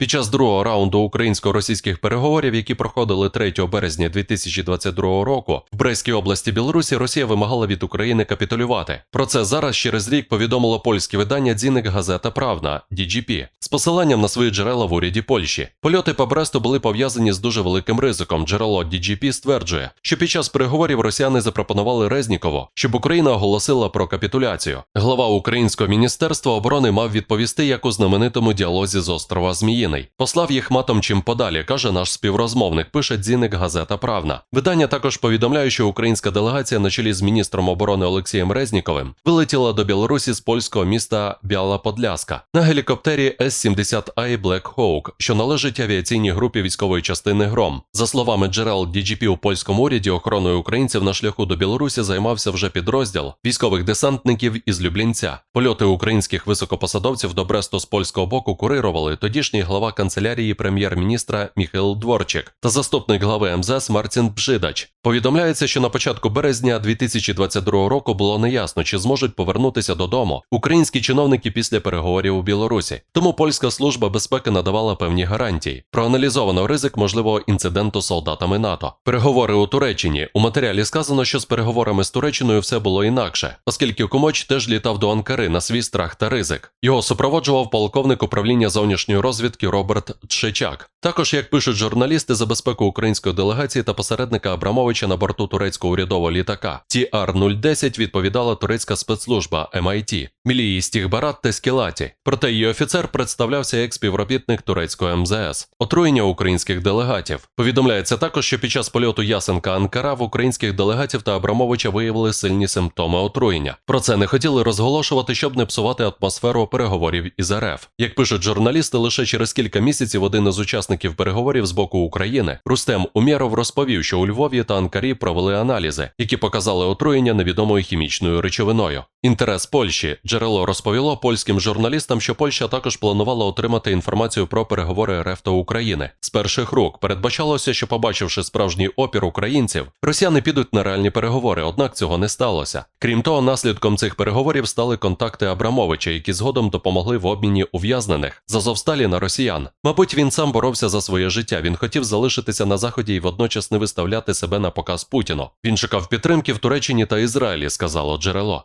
Під час другого раунду українсько-російських переговорів, які проходили 3 березня 2022 року, в Брестській області Білорусі Росія вимагала від України капітулювати. Про це зараз через рік повідомило польське видання Дзінник Газета Правна DGP з посиланням на свої джерела в уряді Польщі. Польоти по Бресту були пов'язані з дуже великим ризиком. Джерело DGP стверджує, що під час переговорів росіяни запропонували Резнікову, щоб Україна оголосила про капітуляцію. Глава українського міністерства оборони мав відповісти як у знаменитому діалозі з острова Зміїний. Послав їх матом чим подалі, каже наш співрозмовник. Пише дзінник газета Правна. Видання також повідомляє, що українська делегація на чолі з міністром оборони Олексієм Резніковим вилетіла до Білорусі з польського міста Біала Подляска на гелікоптері С-70I Black Hawk, що належить авіаційній групі військової частини Гром. За словами джерел DGP у польському уряді, охороною українців на шляху до Білорусі займався вже підрозділ військових десантників із Люблінця. Польоти українських високопосадовців до Бресту з польського боку курирували тодішній глава канцелярії прем'єр-міністра Міхаил Дворчик та заступник глави МЗС Мартін Бжидач. Повідомляється, що на початку березня 2022 року було неясно, чи зможуть повернутися додому українські чиновники після переговорів у Білорусі. Тому польська служба безпеки надавала певні гарантії. Проаналізовано ризик можливого інциденту з солдатами НАТО. Переговори у Туреччині. У матеріалі сказано, що з переговорами з Туреччиною все було інакше, оскільки Кумоч теж літав до Анкари на свій страх та ризик. Його супроводжував полковник управління зовнішньої розвідки Роберт Чечак. Також, як пишуть журналісти, за безпеку української делегації та посередника Абрамовича на борту турецького урядового літака TR-010 відповідала турецька спецслужба MIT Мілії Стігбарат Тескілаті. Проте її офіцер представлявся як співробітник турецького МЗС. Отруєння українських делегатів. Повідомляється також, що під час польоту Ясенка Анкара в українських делегатів та Абрамовича виявили сильні симптоми отруєння. Про це не хотіли розголошувати, щоб не псувати атмосферу переговорів із РФ. Як пишуть журналісти, лише через кілька місяців один із учасників переговорів з боку України Рустем Умєров розповів, що у Львові та Анкарі провели аналізи, які показали отруєння невідомою хімічною речовиною. Інтерес Польщі джерело розповіло польським журналістам, що Польща також планувала отримати інформацію про переговори РФ та України. З перших рук передбачалося, що, побачивши справжній опір українців, росіяни підуть на реальні переговори, однак цього не сталося. Крім того, наслідком цих переговорів стали контакти Абрамовича, які згодом допомогли в обміні ув'язнених з Азовсталі на росіян. Мабуть, він сам боровся за своє життя. Він хотів залишитися на заході і водночас не виставляти себе на показ Путіну. Він чекав підтримки в Туреччині та Ізраїлі, сказало джерело.